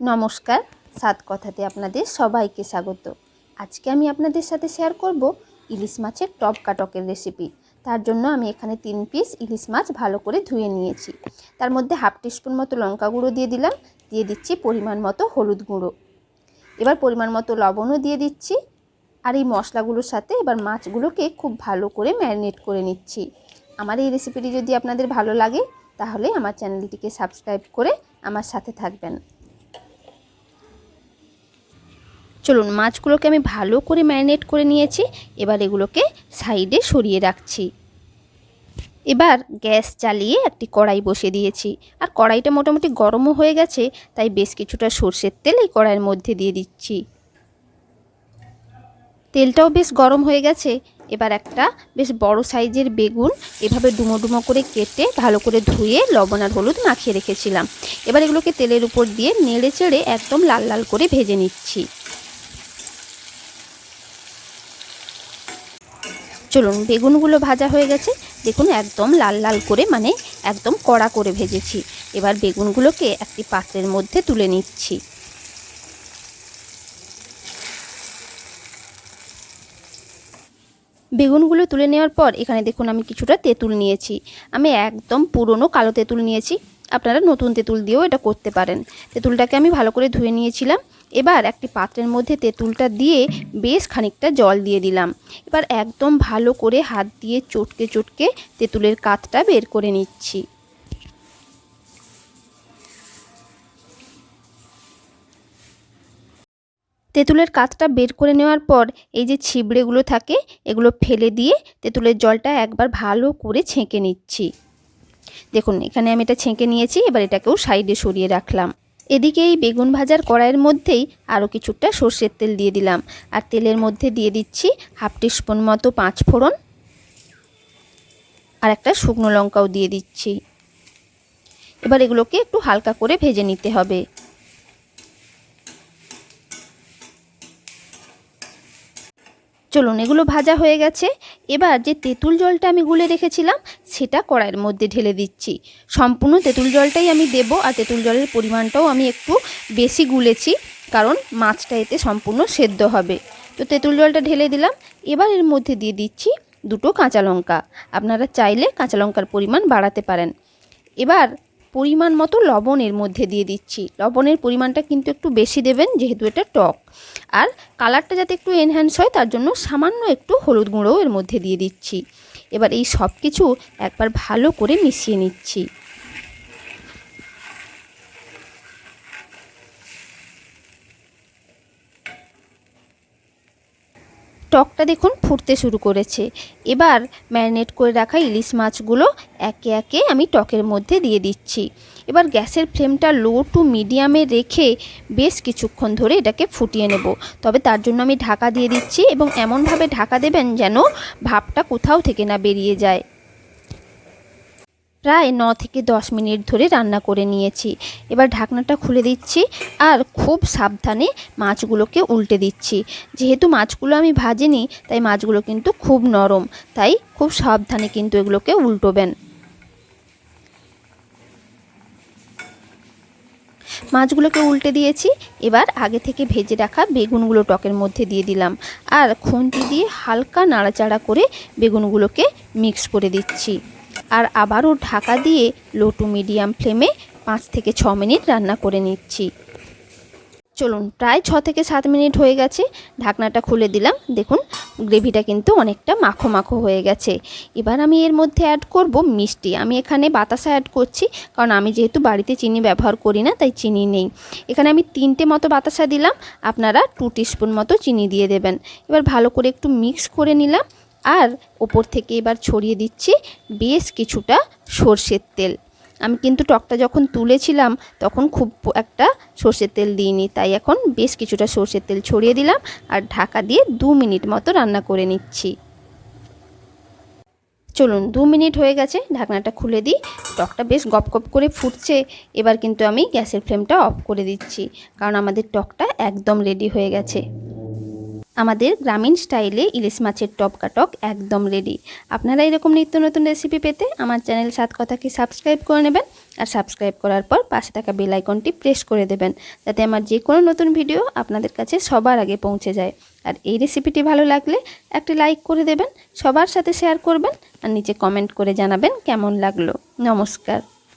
নমস্কার, সাত কথাতে আপনাদের সবাইকে স্বাগত। আজকে আমি আপনাদের সাথে শেয়ার করব ইলিশ মাছের টপ কাটকের রেসিপি তার জন্য আমি এখানে তিন পিস ইলিশ মাছ ভালো করে ধুয়ে নিয়েছি। তার মধ্যে হাফ টিস্পুন মতো লঙ্কা গুঁড়ো দিয়ে দিলাম, দিয়ে দিচ্ছি পরিমাণ মতো হলুদ গুঁড়ো। এবার পরিমাণ মতো লবণও দিয়ে দিচ্ছি, আর এই মশলাগুলোর সাথে এবার মাছগুলোকে খুব ভালো করে ম্যারিনেট করে নিচ্ছি। আমার এই রেসিপিটি যদি আপনাদের ভালো লাগে, তাহলে আমার চ্যানেলটিকে সাবস্ক্রাইব করে আমার সাথে থাকবেন। চলুন মাছগুলোকে আমি ভালো করে ম্যারিনেট করে নিয়েছি। এবার এগুলোকে সাইডে সরিয়ে রাখছি। এবার গ্যাস চালিয়ে একটি কড়াই বসিয়ে দিয়েছি। আর কড়াইটা মোটামুটি গরমও হয়ে গেছে, তাই বেশ কিছুটা সর্ষের তেল এই কড়াইয়ের মধ্যে দিয়ে দিচ্ছি। তেলটাও বেশ গরম হয়ে গেছে। এবার একটা বেশ বড় সাইজের বেগুন এভাবে ডুমো ডুমো করে কেটে ভালো করে ধুয়ে লবণ আর হলুদ মাখিয়ে রেখেছিলাম। এবার এগুলোকে তেলের উপর দিয়ে নেড়ে চেড়ে একদম লাল লাল করে ভেজে নিচ্ছি। চলুন, বেগুনগুলো ভাজা হয়ে গেছে। দেখুন, একদম লাল লাল করে মানে একদম কড়া করে ভেজেছি। এবার বেগুনগুলোকে একটি পাত্রের মধ্যে তুলে নিচ্ছি। বেগুনগুলো তুলে নেওয়ার পর, এখানে দেখুন, আমি কিছুটা তেঁতুল নিয়েছি। আমি একদম পুরনো কালো তেঁতুল নিয়েছি। আপনারা নতুন তেঁতুল দিয়েও এটা করতে পারেন। তেঁতুলটাকে আমি ভালো করে ধুয়ে নিয়েছিলাম। এবার একটি পাত্রের মধ্যে তেঁতুলটা দিয়ে বেশ খানিকটা জল দিয়ে দিলাম। এবার একদম ভালো করে হাত দিয়ে চটকে চটকে তেঁতুলের কাতটা বের করে নিচ্ছি। তেঁতুলের কাতটা বের করে নেওয়ার পর এই যে ছিবড়েগুলো থাকে, এগুলো ফেলে দিয়ে তেঁতুলের জলটা একবার ভালো করে ছেঁকে নিচ্ছি। দেখুন, এখানে আমি এটা ছেঁকে নিয়েছি, এবার এটাকেও সাইডে সরিয়ে রাখলাম। এদিকে এই বেগুন ভাজার কড়াইয়ের মধ্যেই আরও কিছুটা সর্ষের তেল দিয়ে দিলাম। আর তেলের মধ্যে দিয়ে দিচ্ছি হাফ টিস্পুন মতো পাঁচ ফোড়ন আর একটা শুকনো লঙ্কাও দিয়ে দিচ্ছি। এবার এগুলোকে একটু হালকা করে ভেজে নিতে হবে। চলুন, এগুলো ভাজা হয়ে গেছে। এবার যে তেঁতুল জলটা আমি গুলে রেখেছিলাম, সেটা কড়াইয়ের মধ্যে ঢেলে দিচ্ছি। সম্পূর্ণ তেঁতুল জলটাই আমি দেব আর তেঁতুল জলের পরিমাণটাও আমি একটু বেশি গুলেছি, কারণ মাছটা এতে সম্পূর্ণ সেদ্ধ হবে। তো তেঁতুল জলটা ঢেলে দিলাম। এবার এর মধ্যে দিয়ে দিচ্ছি দুটো কাঁচা লঙ্কা। আপনারা চাইলে কাঁচা লঙ্কার পরিমাণ বাড়াতে পারেন। এবার পরিমাণ মতো লবণের মধ্যে দিয়ে দিচ্ছি। লবণের পরিমাণটা কিন্তু একটু বেশি দেবেন, যেহেতু এটা টক। আর কালারটা যাতে একটু এনহ্যান্স হয়, তার জন্য সামান্য একটু হলুদ গুঁড়োও এর মধ্যে দিয়ে দিচ্ছি। এবার এই সব কিছু একবার ভালো করে মিশিয়ে নিচ্ছি। টকটা দেখুন ফুটতে শুরু করেছে। এবার ম্যারিনেট করে রাখা ইলিশ মাছগুলো একে একে আমি টকের মধ্যে দিয়ে দিচ্ছি। এবার গ্যাসের ফ্লেমটা লো টু মিডিয়ামে রেখে বেশ কিছুক্ষণ ধরে এটাকে ফুটিয়ে নেব। তবে তার জন্য আমি ঢাকা দিয়ে দিচ্ছি এবং এমনভাবে ঢাকা দেবেন যেন ভাপটা কোথাও থেকে না বেরিয়ে যায়। প্রায় ন থেকে দশ মিনিট ধরে রান্না করে নিয়েছি। এবার ঢাকনাটা খুলে দিচ্ছি আর খুব সাবধানে মাছগুলোকে উল্টে দিচ্ছি। যেহেতু মাছগুলো আমি ভাজিনি, তাই মাছগুলো কিন্তু খুব নরম, তাই খুব সাবধানে কিন্তু এগুলোকে উল্টোবেন। মাছগুলোকে উল্টে দিয়েছি, এবার আগে থেকে ভেজে রাখা বেগুনগুলো টকের মধ্যে দিয়ে দিলাম। আর খুন্তি দিয়ে হালকা নাড়াচাড়া করে বেগুনগুলোকে মিক্স করে দিচ্ছি। আর আবারও ঢাকা দিয়ে লো টু মিডিয়াম ফ্লেমে পাঁচ থেকে ছ মিনিট রান্না করে নিচ্ছি। চলুন, প্রায় ছ থেকে সাত মিনিট হয়ে গেছে, ঢাকনাটা খুলে দিলাম। দেখুন, গ্রেভিটা কিন্তু অনেকটা মাখো মাখো হয়ে গেছে। এবার আমি এর মধ্যে অ্যাড করব মিষ্টি। আমি এখানে বাতাসা অ্যাড করছি, কারণ আমি যেহেতু বাড়িতে চিনি ব্যবহার করি না, তাই চিনি নেই। এখানে আমি তিনটে মতো বাতাসা দিলাম, আপনারা টু টিস্পুন মতো চিনি দিয়ে দেবেন। এবার ভালো করে একটু মিক্স করে নিলাম। আর ওপর থেকে এবার ছড়িয়ে দিচ্ছি বেশ কিছুটা সর্ষের তেল। আমি কিন্তু টকটা যখন তুলেছিলাম তখন খুব একটা সর্ষের তেল দিইনি, তাই এখন বেশ কিছুটা সর্ষের তেল ছড়িয়ে দিলাম আর ঢাকা দিয়ে দু মিনিট মতো রান্না করে নিচ্ছি। চলুন, দু মিনিট হয়ে গেছে, ঢাকনাটা খুলে দিই। টকটা বেশ গপ গপ করে ফুটছে, এবার কিন্তু আমি গ্যাসের ফ্লেমটা অফ করে দিচ্ছি, কারণ আমাদের টকটা একদম রেডি হয়ে গেছে। আমাদের গ্রামীণ স্টাইলে ইলিশ মাছের টপকাটক একদম রেডি আপনারা এরকম নিত্য নতুন রেসিপি পেতে আমার চ্যানেল সাত কথাকে সাবস্ক্রাইব করে নেবেন আর সাবস্ক্রাইব করার পর পাশে থাকা বেল আইকনটি প্রেস করে দেবেন যাতে আমার যে কোনো নতুন ভিডিও আপনাদের কাছে সবার আগে পৌঁছে যায়। আর এই রেসিপিটি ভালো লাগলে একটি লাইক করে দেবেন, সবার সাথে শেয়ার করবেন আর নিচে কমেন্ট করে জানাবেন কেমন লাগল। নমস্কার।